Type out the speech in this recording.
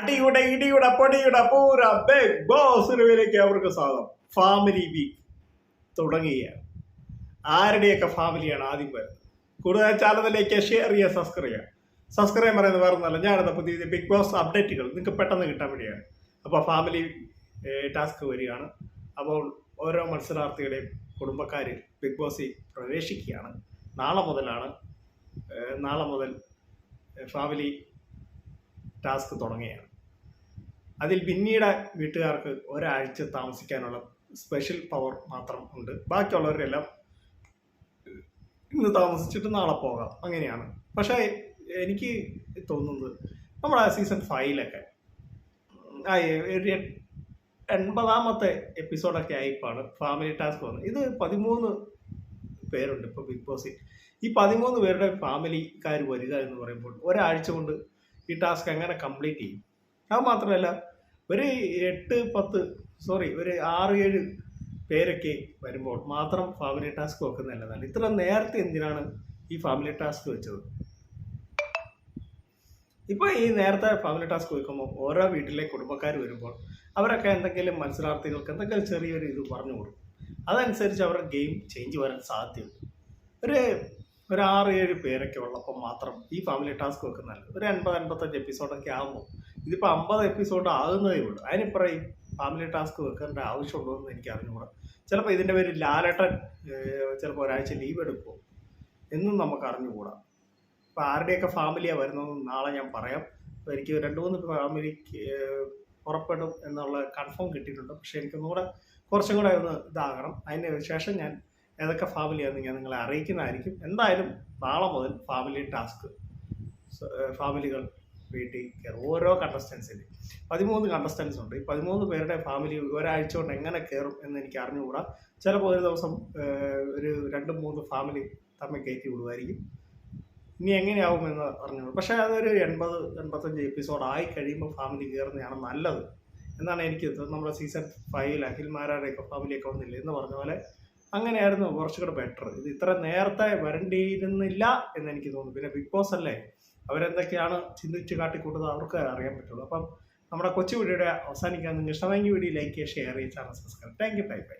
അടിയുടെ ഇടിയുടെ പൊടിയുടെ പൂര ബിഗ് ബോസിനുവിലേക്ക് അവർക്ക് സ്വാഗതം. ഫാമിലി വീക്ക് തുടങ്ങുകയാണ്. ആരുടെയൊക്കെ ഫാമിലിയാണ് ആദ്യം വരുന്നത്? കൂടുതൽ ചാനലിലേക്ക് ഷെയർ ചെയ്യുക സബ്സ്ക്രൈബ് ചെയ്യുക. സബ്സ്ക്രൈബ് പറയുന്നത് വേറെ ഒന്നല്ല ഞാനെന്ന പുതിയ ബിഗ് ബോസ് അപ്ഡേറ്റുകൾ നിങ്ങൾക്ക് പെട്ടെന്ന് കിട്ടാൻ വേണ്ടിയാണ്. അപ്പോൾ ഫാമിലി ടാസ്ക് വരികയാണ്. അപ്പോൾ ഓരോ മത്സരാർത്ഥികളെയും കുടുംബക്കാർ ബിഗ് ബോസിൽ പ്രവേശിക്കുകയാണ്. നാളെ മുതലാണ് നാളെ മുതൽ ഫാമിലി ടാസ്ക് തുടങ്ങുകയാണ്. അതിൽ പിന്നീട് വീട്ടുകാർക്ക് ഒരാഴ്ച താമസിക്കാനുള്ള സ്പെഷ്യൽ പവർ മാത്രം ഉണ്ട്. ബാക്കിയുള്ളവരെല്ലാം ഇന്ന് താമസിച്ചിട്ട് നാളെ പോകാം. അങ്ങനെയാണ്. പക്ഷേ എനിക്ക് തോന്നുന്നത് നമ്മുടെ സീസൺ ഫൈവിലൊക്കെ ഒരു എൺപതാമത്തെ എപ്പിസോഡൊക്കെ ആയിപ്പാണ് ഫാമിലി ടാസ്ക് വന്നത്. ഇത് പതിമൂന്ന് പേരുണ്ട് ഇപ്പോൾ ബിഗ് ബോസിൽ ഈ പതിമൂന്ന് പേരുടെ ഫാമിലിക്കാർ വരിക എന്ന് പറയുമ്പോൾ ഒരാഴ്ച കൊണ്ട് ഈ ടാസ്ക് എങ്ങനെ കംപ്ലീറ്റ് ചെയ്യും. അത് മാത്രമല്ല ഒരു എട്ട് പത്ത് സോറി ഒരു ആറ് ഏഴ് പേരൊക്കെ വരുമ്പോൾ മാത്രം ഫാമിലി ടാസ്ക് വെക്കുന്നതല്ലതാണ് ഇത്ര നേരത്തെ എന്തിനാണ് ഈ ഫാമിലി ടാസ്ക് വെച്ചത്? ഇപ്പോൾ ഈ നേരത്തെ ഫാമിലി ടാസ്ക് വെക്കുമ്പോൾ ഓരോ വീട്ടിലെ കുടുംബക്കാർ വരുമ്പോൾ അവരൊക്കെ എന്തെങ്കിലും മത്സരാർത്ഥികൾക്ക് എന്തെങ്കിലും ചെറിയൊരു ഇത് പറഞ്ഞു കൊടുക്കും. അതനുസരിച്ച് അവരുടെ ഗെയിം ചേഞ്ച് വരാൻ സാധ്യതയുണ്ട്. ഒരു ഒരു ആറ് ഏഴ് പേരൊക്കെ ഉള്ളപ്പോൾ മാത്രം ഈ ഫാമിലി ടാസ്ക് വെക്കുന്നതല്ല. ഒരു എൺപത് എൺപത്തഞ്ച് എപ്പിസോഡൊക്കെ ആകുമ്പോൾ ഇതിപ്പോൾ അമ്പത് എപ്പിസോഡ് ആകുന്നതേ ഉള്ളൂ. അതിനിപ്പറേ ഫാമിലി ടാസ്ക് വെക്കേണ്ട ആവശ്യമുണ്ടോ എന്ന് എനിക്ക് അറിഞ്ഞുകൂടാ. ചിലപ്പോൾ ഇതിന്റെ പേര് ലാലട്ടൻ ചിലപ്പോൾ ഒരാഴ്ച ലീവ് എടുക്കുമോ എന്നും നമുക്ക് അറിഞ്ഞുകൂടാ. അപ്പോൾ ആരുടെയൊക്കെ ഫാമിലിയാണ് വരുന്നതെന്ന് നാളെ ഞാൻ പറയാം. അപ്പോൾ എനിക്ക് രണ്ട് മൂന്ന് ഫാമിലിക്ക് പുറപ്പെടും എന്നുള്ള കൺഫേം കിട്ടിയിട്ടുണ്ട്. പക്ഷേ എനിക്കൊന്നുകൂടെ കുറച്ചും കൂടെ ഒന്ന് ഇതാകണം. അതിന് ശേഷം ഞാൻ ഏതൊക്കെ ഫാമിലിയാണെന്ന് ഞാൻ നിങ്ങളെ അറിയിക്കുന്നതായിരിക്കും. എന്തായാലും നാളെ മുതൽ ഫാമിലി ടാസ്ക് ഫാമിലികൾ വീട്ടിൽ കയറും ഓരോ കണ്ടസ്റ്റൻസിന് പതിമൂന്ന് കണ്ടസ്റ്റൻസ് ഉണ്ട്. ഈ പതിമൂന്ന് പേരുടെ ഫാമിലി ഒരാഴ്ച കൊണ്ട് എങ്ങനെ കയറും എന്ന് എനിക്ക് അറിഞ്ഞുകൂടാ. ചിലപ്പോൾ ഒരു ദിവസം ഒരു രണ്ട് മൂന്ന് ഫാമിലി തമ്മിൽ കയറ്റി വിടുമായിരിക്കും. ഇനി എങ്ങനെയാവുമെന്ന് പറഞ്ഞു പക്ഷേ അതൊരു എൺപത് എൺപത്തഞ്ച് എപ്പിസോഡ് ആയി കഴിയുമ്പോൾ ഫാമിലി കയറുന്നതാണ് നല്ലത്. എന്നാണ് എനിക്ക്. നമ്മുടെ സീസൺ ഫൈവിൽ അഖിൽമാരുടെയൊക്കെ ഫാമിലിയൊക്കെ വന്നില്ല എന്ന് പറഞ്ഞ പോലെ അങ്ങനെയായിരുന്നു കുറച്ചുകൂടെ ബെറ്റർ ഇത് ഇത്ര നേരത്തെ വരണ്ടിയിരുന്നില്ല എന്ന് എനിക്ക് തോന്നുന്നു. പിന്നെ ബിഗ് ബോസ് അല്ലേ? അവരെന്തൊക്കെയാണ് ചിന്തിച്ച് കാട്ടിക്കൂട്ടുന്നത് അവർക്ക് അറിയാൻ പറ്റുള്ളൂ. അപ്പം നമ്മുടെ കൊച്ചു വീഡിയോയുടെ അവസാനിക്കാൻ നിങ്ങൾ ഇഷ്ടമെങ്കിൽ വീഡിയോ ലൈക്ക് ചെയ്യുക ഷെയർ ചെയ്യുക channel subscribe thank you bye bye